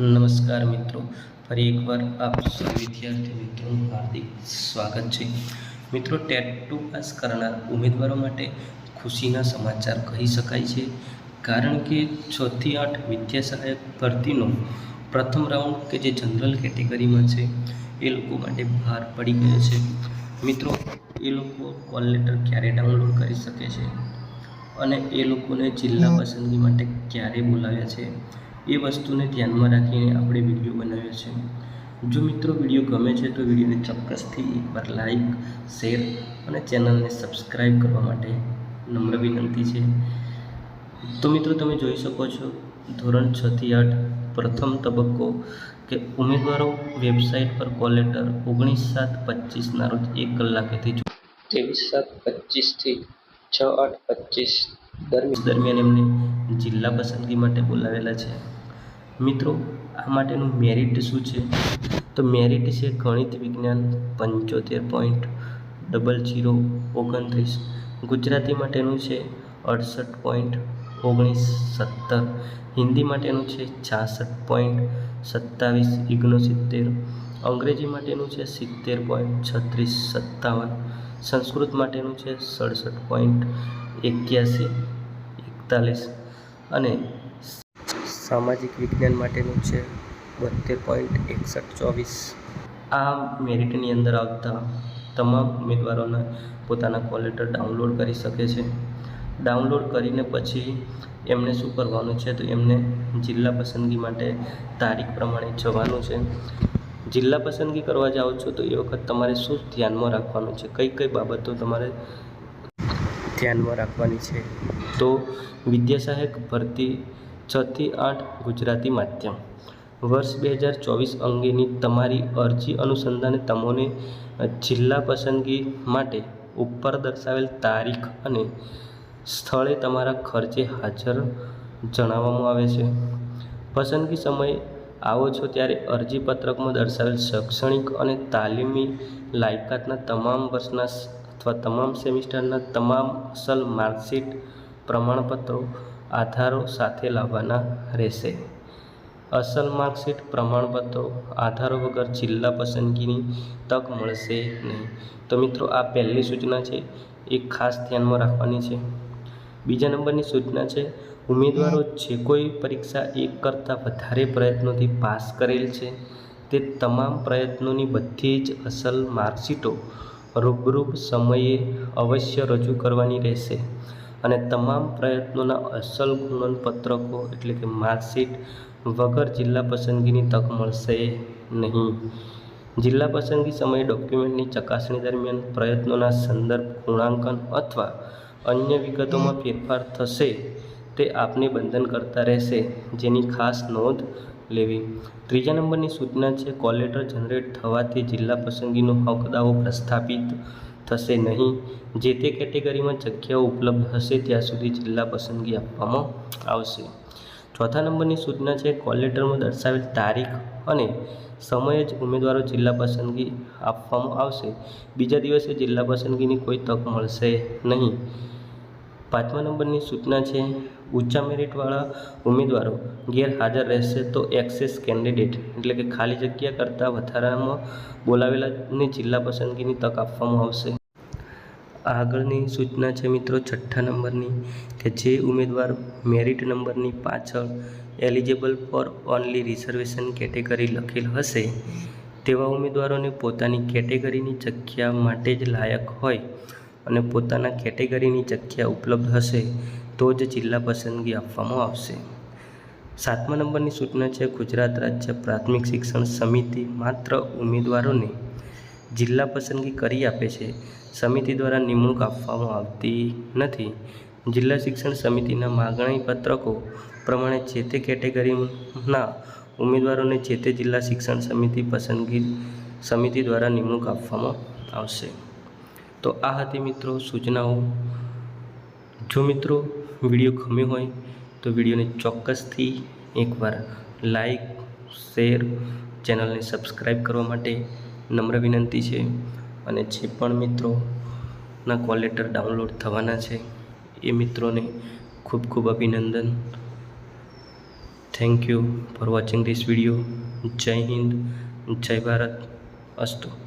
નમસ્કાર મિત્રો. ફરી એકવાર આપ સૌ વિદ્યાર્થી મિત્રોનું હાર્દિક સ્વાગત છે. મિત્રો ટેટ ટુ પાસ કરનાર ઉમેદવારો માટે ખુશીના સમાચાર કહી શકાય છે. કારણ કે છથી આઠ વિદ્યા સહાયક ભરતીનો પ્રથમ રાઉન્ડ કે જે જનરલ કેટેગરીમાં છે, એ લોકો માટે બહાર પડી ગયો છે. મિત્રો, એ લોકો કોલ લેટર ક્યારે ડાઉનલોડ કરી શકે છે? અને એ લોકોને જિલ્લા પસંદગી માટે ક્યારે બોલાવ્યા છે? એ વસ્તુને ધ્યાનમાં રાખીને આપણે વીડિયો બનાવ્યો છે. જો મિત્રો વીડિયો ગમે છે તો વિડીયોને ચોક્કસથી એકવાર લાઈક શેર અને ચેનલને સબસ્ક્રાઈબ કરવા માટે નમ્ર વિનંતી છે. તો મિત્રો તમે જોઈ શકો છો ધોરણ છથી આઠ પ્રથમ તબક્કો કે ઉમેદવારો વેબસાઇટ પર કોલ લેટર ઓગણીસ સાત પચીસના રોજ એક કલાકેથી ત્રેવીસ સાત પચીસથી છ આઠ પચીસ દરમિયાન એમને જિલ્લા પસંદગી માટે બોલાવેલા છે. મિત્રો, આ માટેનું મેરિટ શું છે? તો મેરિટ છે ગણિત વિજ્ઞાન પંચોતેર પોઈન્ટ ડબલ જીરો ઓગણત્રીસ. ગુજરાતી માટેનું છે અડસઠ પોઈન્ટ ઓગણીસ સત્તર. હિન્દી માટેનું છે છાસઠ પોઈન્ટ સત્તાવીસ ઓગણસિત્તેર. અંગ્રેજી માટેનું છે સિત્તેર પોઈન્ટ છત્રીસ સત્તાવન. સંસ્કૃત માટેનું છે સડસઠ પોઈન્ટ એક્યાસી એકતાલીસ. અને સામાજિક વિજ્ઞાન માટેનું છે બોતેર પોઈન્ટ એકસઠ ચોવીસ. આ મેરિટની અંદર આવતા તમામ ઉમેદવારોને પોતાના કોલ લેટર ડાઉનલોડ કરી શકે છે. ડાઉનલોડ કરીને પછી એમને શું કરવાનું છે તો એમને જિલ્લા પસંદગી માટે તારીખ પ્રમાણે જવાનું છે. જિલ્લા પસંદગી કરવા જાઓ છો તો એ વખત તમારે શું ધ્યાનમાં રાખવાનું છે? કઈ કઈ બાબતો તમારે ધ્યાનમાં રાખવાની છે? તો વિદ્યા સહાયક ભરતી છથી આઠ ગુજરાતી માધ્યમ. વર્ષ બે હજાર ચોવીસ અંગેની તમારી અરજી અનુસંધાને તમને જિલ્લા પસંદગી માટે ઉપર દર્શાવેલ તારીખ અને સ્થળે તમારા ખર્ચે હાજર જણાવવામાં આવે છે. પસંદગી સમયે આવો છો ત્યારે અરજીપત્રકમાં દર્શાવેલ શૈક્ષણિક અને તાલીમી લાયકાતના તમામ વર્ષના અથવા તમામ સેમિસ્ટરના તમામ અસલ માર્કશીટ, પ્રમાણપત્રો આધારો સાથે લાવવાના રહેશે. અસલ માર્કશીટ પ્રમાણપત્રો, આધારો વગર જિલ્લા પસંદગીની તક મળશે નહીં. તો મિત્રો, આ પહેલી સૂચના છે, એ ખાસ ધ્યાનમાં રાખવાની છે. બીજા નંબરની સૂચના છે, ઉમેદવારો જે કોઈ પરીક્ષા એક કરતાં વધારે પ્રયત્નોથી પાસ કરેલ છે, તે તમામ પ્રયત્નોની બધી જ અસલ માર્કશીટો રૂબરૂપ સમયે અવશ્ય રજૂ કરવાની રહેશે. અને તમામ પ્રયત્નોના અસલ ગુણનપત્રકો એટલે કે માર્કશીટ વગર જિલ્લા પસંદગીની તક મળશે નહીં. જિલ્લા પસંદગી સમયે ડોક્યુમેન્ટની ચકાસણી દરમિયાન પ્રયત્નોના સંદર્ભ ગુણાંકન અથવા અન્ય વિગતોમાં ફેરફાર થશે તે આપને બંધન કરતા રહેશે, જેની ખાસ નોંધ લેવી. ત્રીજા નંબરની સૂચના છે, કોલેટર જનરેટ થવાથી જિલ્લા પસંદગીનો હકદાવો પ્રસ્થાપિત થશે નહીં. જે તે કેટેગરીમાં જગ્યાઓ ઉપલબ્ધ હશે, ત્યાં સુધી જિલ્લા પસંદગી આપવામાં આવશે. ચોથા નંબરની સૂચના છે કોલ લેટરમાં દર્શાવેલ તારીખ અને સમયે જ ઉમેદવારો જિલ્લા પસંદગી આપવામાં આવશે. બીજા દિવસે જિલ્લા પસંદગીની કોઈ તક મળશે નહીં. પાંચમા નંબરની સૂચના છે, ઊંચા મેરિટવાળા ઉમેદવારો ગેરહાજર રહેશે તો એક્સેસ કેન્ડિડેટ એટલે કે ખાલી જગ્યા કરતાં વધારામાં બોલાવેલાને જિલ્લા પસંદગીની તક આપવામાં આવશે. આગળની સૂચના છે મિત્રો છઠ્ઠા નંબરની કે જે ઉમેદવાર મેરિટ નંબરની પાછળ eligible for only reservation category લખેલ હશે, તેવા ઉમેદવારોને પોતાની કેટેગરીની જગ્યા માટે જ લાયક હોય. અને પોતાના કેટેગરીની જગ્યા ઉપલબ્ધ હશે, તો જ જિલ્લા પસંદગી આપવામાં આવશે. સાતમા નંબરની સૂચના છે, ગુજરાત રાજ્ય પ્રાથમિક શિક્ષણ સમિતિ માત્ર ઉમેદવારોને જિલ્લા પસંદગી કરી આપે છે. સમિતિ દ્વારા નિમણૂક આપવામાં આવતી નથી. જિલ્લા શિક્ષણ સમિતિના માગણી પત્રકો પ્રમાણે જે તે કેટેગરીના ઉમેદવારોને જે તે જિલ્લા શિક્ષણ સમિતિ પસંદગી સમિતિ દ્વારા નિમણૂક આપવામાં આવશે. તો આ હતી મિત્રો સૂચનાઓ. જો મિત્રો વીડિયો ગમ્યો હોય તો વિડીયોને ચોક્કસથી એકવાર લાઈક, શેર, ચેનલને સબસ્ક્રાઈબ કરવા માટે નમ્ર વિનંતી છે. અને જે પણ મિત્રોના કોલ લેટર ડાઉનલોડ થવાના છે, એ મિત્રોને ખૂબ ખૂબ અભિનંદન. Thank you for watching this video જય હિન્દ, જય ભારત. અસ્તુ.